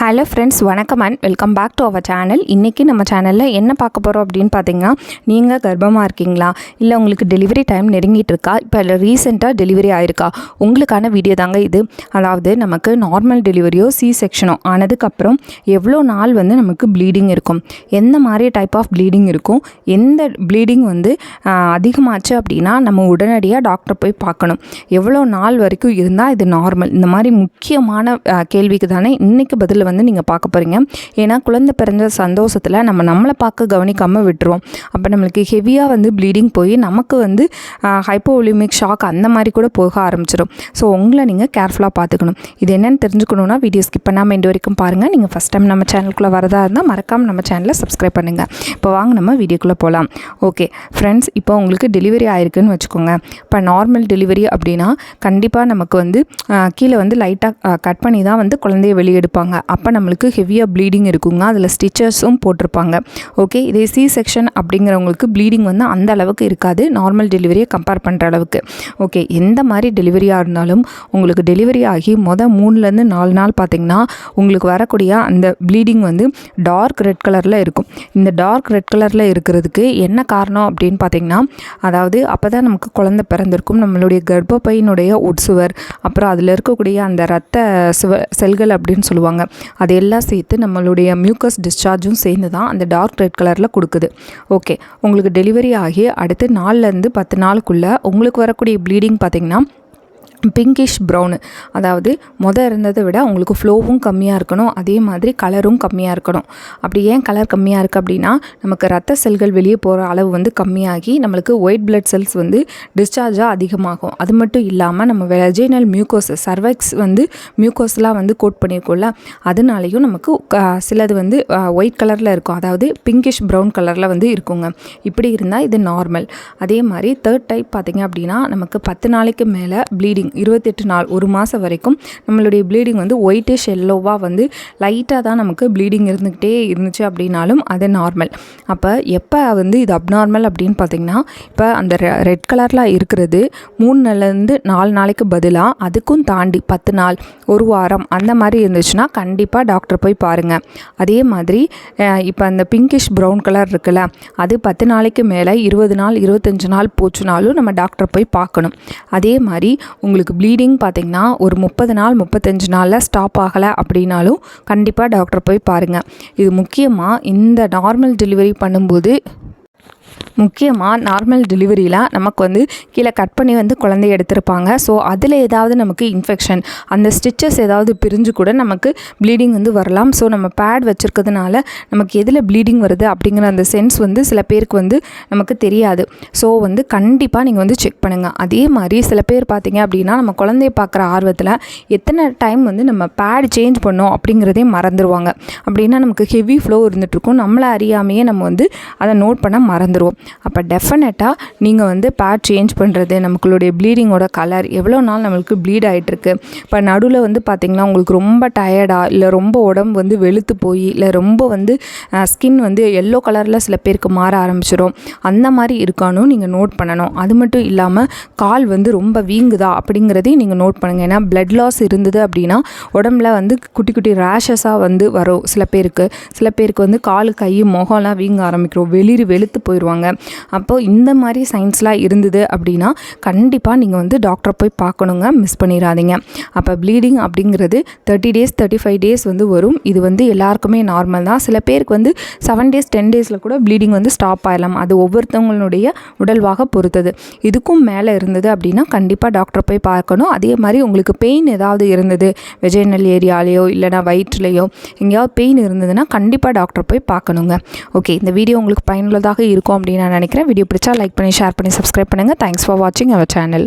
Hello friends வணக்கம் and welcome back to our channel. இன்றைக்கி நம்ம சேனலில் என்ன பார்க்க போகிறோம் அப்படின்னு பார்த்தீங்கன்னா நீங்கள் கர்ப்பமாக இருக்கீங்களா? இல்லை உங்களுக்கு டெலிவரி டைம் நெருங்கிட்டு இருக்கா? இப்போ ரீசெண்டாக டெலிவரி ஆயிருக்கா? உங்களுக்கான வீடியோ தாங்க இது. அதாவது நமக்கு நார்மல் டெலிவரியோ சி செக்ஷனோ ஆனதுக்கப்புறம் எவ்வளோ நாள் வந்து நமக்கு ப்ளீடிங் இருக்கும்? எந்த மாதிரி டைப் ஆஃப் ப்ளீடிங் இருக்கும்? எந்த ப்ளீடிங் வந்து அதிகமாச்சு அப்படின்னா நம்ம உடனடியாக டாக்டர் போய் பார்க்கணும். எவ்வளோ நாள் வரைக்கும் இருந்தால் இது நார்மல் இந்த மாதிரி முக்கியமான கேள்விக்கு தானே இன்றைக்கி பதில் வந்து நீங்கள் பார்க்க போகிறீங்க ஏன்னா குழந்தை பிறந்த சந்தோஷத்தில் நம்ம நம்மளை பார்க்க கவனிக்காமல் விட்டுருவோம். அப்போ நம்மளுக்கு ஹெவியாக வந்து ப்ளீடிங் போய் நமக்கு வந்து ஹைப்போலிமிக் ஷாக் அந்த மாதிரி கூட போக ஆரம்பிச்சிடும் ஸோ உங்களை நீங்கள் கேர்ஃபுல்லாக பார்த்துக்கணும். இது என்னென்னு தெரிஞ்சுக்கணுன்னா வீடியோ ஸ்கிப் பண்ணாமல் இந்த வரைக்கும் பாருங்கள் நீங்கள் ஃபஸ்ட் டைம் நம்ம சேனலுக்குள்ளே வரதா இருந்தால் மறக்காமல் நம்ம சேனலை சப்ஸ்கிரைப் பண்ணுங்கள் இப்போ வாங்க நம்ம வீடியோக்குள்ளே போகலாம் ஓகே ஃப்ரெண்ட்ஸ் இப்போ உங்களுக்கு டெலிவரி ஆயிருக்குன்னு வச்சுக்கோங்க. இப்போ நார்மல் டெலிவரி அப்படின்னா கண்டிப்பாக நமக்கு வந்து கீழே வந்து லைட்டாக கட் பண்ணி தான் வந்து குழந்தைய வெளியே எடுப்பாங்க. அப்போ நம்மளுக்கு ஹெவியாக ப்ளீடிங் இருக்குங்க. அதில் ஸ்டிச்சஸும் போட்டிருப்பாங்க. ஓகே இதே சி செக்ஷன் அப்படிங்கிறவங்களுக்கு ப்ளீடிங் வந்து அந்த அளவுக்கு இருக்காது. நார்மல் டெலிவரியை கம்பேர் பண்ணுற அளவுக்கு. ஓகே எந்த மாதிரி டெலிவரியாக இருந்தாலும் உங்களுக்கு டெலிவரி ஆகி மொதல் மூணுலேருந்து நாலு நாள் பார்த்தீங்கன்னா உங்களுக்கு வரக்கூடிய அந்த ப்ளீடிங் வந்து டார்க் ரெட் கலரில் இருக்கும். இந்த டார்க் ரெட் கலரில் இருக்கிறதுக்கு என்ன காரணம் அப்படின்னு பார்த்தீங்கன்னா அதாவது அப்போ தான் நமக்கு குழந்தை பிறந்திருக்கும். நம்மளுடைய கர்ப்பப்பையினுடைய உட்சுவர் அப்புறம் அதில் இருக்கக்கூடிய அந்த ரத்த சுவ செல்கள் அப்படின்னு சொல்லுவாங்க. அது எல்லாம் சேர்த்து நம்மளுடைய மியூக்கஸ் டிஸ்சார்ஜும் சேர்ந்து தான் அந்த டார்க் ரெட் கலரில் கொடுக்குது. ஓகே உங்களுக்கு டெலிவரி ஆகி அடுத்து நாலுலேருந்து பத்து நாளுக்குள்ளே உங்களுக்கு வரக்கூடிய ப்ளீடிங் பார்த்திங்கன்னா பிங்கிஷ் ப்ரௌனு அதாவது மொதல் இருந்ததை விட உங்களுக்கு ஃப்ளோவும் கம்மியாக இருக்கணும். அதே மாதிரி கலரும் கம்மியாக இருக்கணும். அப்படி ஏன் கலர் கம்மியாக இருக்குது அப்படின்னா நமக்கு ரத்த செல்கள் வெளியே போகிற அளவு வந்து கம்மியாகி நம்மளுக்கு ஒயிட் பிளட் செல்ஸ் வந்து டிஸ்சார்ஜாக அதிகமாகும். அது மட்டும் இல்லாமல் நம்ம வெஜைனல் மியூக்கோஸ் சர்வைக்ஸ் வந்து மியூக்கோஸ்லாம் வந்து கோட் பண்ணியிருக்கோம்ல அதனாலையும் நமக்கு க- சிலது வந்து ஒயிட் கலரில் இருக்கும். அதாவது பிங்கிஷ் ப்ரௌன் கலரில் வந்து இருக்குங்க. இப்படி இருந்தால் இது நார்மல் அதே மாதிரி தேர்ட் டைப் பார்த்திங்க அப்படின்னா நமக்கு பத்து நாளைக்கு மேலே ப்ளீடிங் இருபத்தெட்டு நாள் ஒரு மாதம் வரைக்கும் நம்மளுடைய ப்ளீடிங் வந்து ஒயிட்டிஷ் எல்லோவாக வந்து லைட்டாக தான் நமக்கு ப்ளீடிங் இருந்துக்கிட்டே இருந்துச்சு அப்படின்னாலும் அது நார்மல் அப்போ எப்போ வந்து இது அப்நார்மல் அப்படின்னு பார்த்தீங்கன்னா இப்போ அந்த ரெட் கலரில் இருக்கிறது மூணு நாள்லேருந்து நாலு நாளைக்கு பதிலாக அதுக்கும் தாண்டி பத்து நாள் ஒரு வாரம் அந்த மாதிரி இருந்துச்சுன்னா கண்டிப்பாக டாக்டர் போய் பாருங்கள் அதே மாதிரி இப்போ அந்த பிங்கிஷ் ப்ரௌன் கலர் இருக்குல்ல அது பத்து நாளைக்கு மேலே இருபது நாள் இருபத்தஞ்சு நாள் போச்சுனாலும் நம்ம டாக்டர் போய் பார்க்கணும். அதே மாதிரி உங்களுக்கு ப்ளீடிங் பார்த்திங்கன்னா ஒரு முப்பது நாள் முப்பத்தஞ்சு நாளில் ஸ்டாப் ஆகலை அப்படின்னாலும் கண்டிப்பாக டாக்டர் போய் பாருங்கள் இது முக்கியமாக இந்த நார்மல் டெலிவரி பண்ணும்போது முக்கியமாக நார்மல் டெலிவரியில் நமக்கு வந்து கீழே கட் பண்ணி வந்து குழந்தைய எடுத்திருப்பாங்க. ஸோ அதில் ஏதாவது நமக்கு இன்ஃபெக்ஷன் அந்த ஸ்டிச்சஸ் ஏதாவது பிரிஞ்சு கூட நமக்கு ப்ளீடிங் வந்து வரலாம். ஸோ நம்ம பேட் வச்சுருக்கிறதுனால நமக்கு எதில் ப்ளீடிங் வருது அப்படிங்கிற அந்த சென்ஸ் வந்து சில பேருக்கு வந்து நமக்கு தெரியாது. ஸோ வந்து கண்டிப்பாக நீங்கள் வந்து செக் பண்ணுங்கள் அதே மாதிரி சில பேர் பார்த்தீங்க அப்படின்னா நம்ம குழந்தைய பார்க்குற ஆர்வத்தில் எத்தனை டைம் வந்து நம்ம பேட் சேஞ்ச் பண்ணோம் அப்படிங்கிறதே மறந்துடுவாங்க அப்படின்னா நமக்கு ஹெவி ஃப்ளோ இருந்துகிட்ருக்கும் நம்மளை அறியாமையே நம்ம வந்து அதை நோட் பண்ண மறந்துடுவோம் அப்போ டெஃபினட்டாக நீங்கள் வந்து பேட் சேஞ்ச் பண்ணுறது நம்மளுடைய ப்ளீடிங்கோட கலர் எவ்வளோ நாள் நம்மளுக்கு ப்ளீட் ஆகிட்டுருக்கு இப்போ நடுவில் வந்து பார்த்திங்கன்னா உங்களுக்கு ரொம்ப டயர்டாக இல்லை ரொம்ப உடம்பு வந்து வெளுத்து போய் இல்லை ரொம்ப வந்து ஸ்கின் வந்து எல்லோ கலரில் சில பேருக்கு மாற ஆரம்பிச்சிடும் அந்த மாதிரி இருக்கானும் நீங்கள் நோட் பண்ணணும். அது மட்டும் இல்லாமல் கால் வந்து ரொம்ப வீங்குதா அப்படிங்கிறதையும் நீங்கள் நோட் பண்ணுங்கள் ஏன்னா ப்ளட் லாஸ் இருந்தது அப்படின்னா உடம்புல வந்து குட்டி குட்டி ரேஷஸாக வந்து வரும் சில பேருக்கு. சில பேருக்கு வந்து கால் கை முகம்லாம் வீங்க ஆரம்பிக்கிறோம் வெளிரி வெளுத்து போயிடுவாங்க அப்போது இந்த மாதிரி சைன்ஸ்லாம் இருந்தது அப்படின்னா கண்டிப்பாக நீங்கள் வந்து டாக்டரை போய் பார்க்கணுங்க. மிஸ் பண்ணிடாதீங்க. அப்போ ப்ளீடிங் அப்படிங்கிறது thirty days thirty five days வந்து வரும். இது வந்து எல்லாருக்குமே நார்மல் தான். சில பேருக்கு வந்து செவன் டேஸ் டென் டேஸில் கூட ப்ளீடிங் வந்து ஸ்டாப் ஆகலாம் அது ஒவ்வொருத்தவங்களுடைய உடல்வாக பொறுத்தது. இதுக்கும் மேலே இருந்தது அப்படின்னா கண்டிப்பாக டாக்டரை போய் பார்க்கணும். அதே மாதிரி உங்களுக்கு பெயின் ஏதாவது இருந்தது வெஜைனல் ஏரியாலேயோ இல்லைனா வயிற்றுலையோ எங்கேயாவது பெயின் இருந்ததுன்னா கண்டிப்பாக டாக்டர் போய் பார்க்கணுங்க. ஓகே இந்த வீடியோ உங்களுக்கு பயனுள்ளதாக இருக்கும் அப்படின்னு நான் நினைக்கிறேன். வீடியோ பிடிச்சா லைக் பண்ணி ஷேர் பண்ணி சப்ஸ்கிரைப் பண்ணுங்கள் தேங்க்ஸ் ஃபார் வாட்சிங் அவர் சேனல்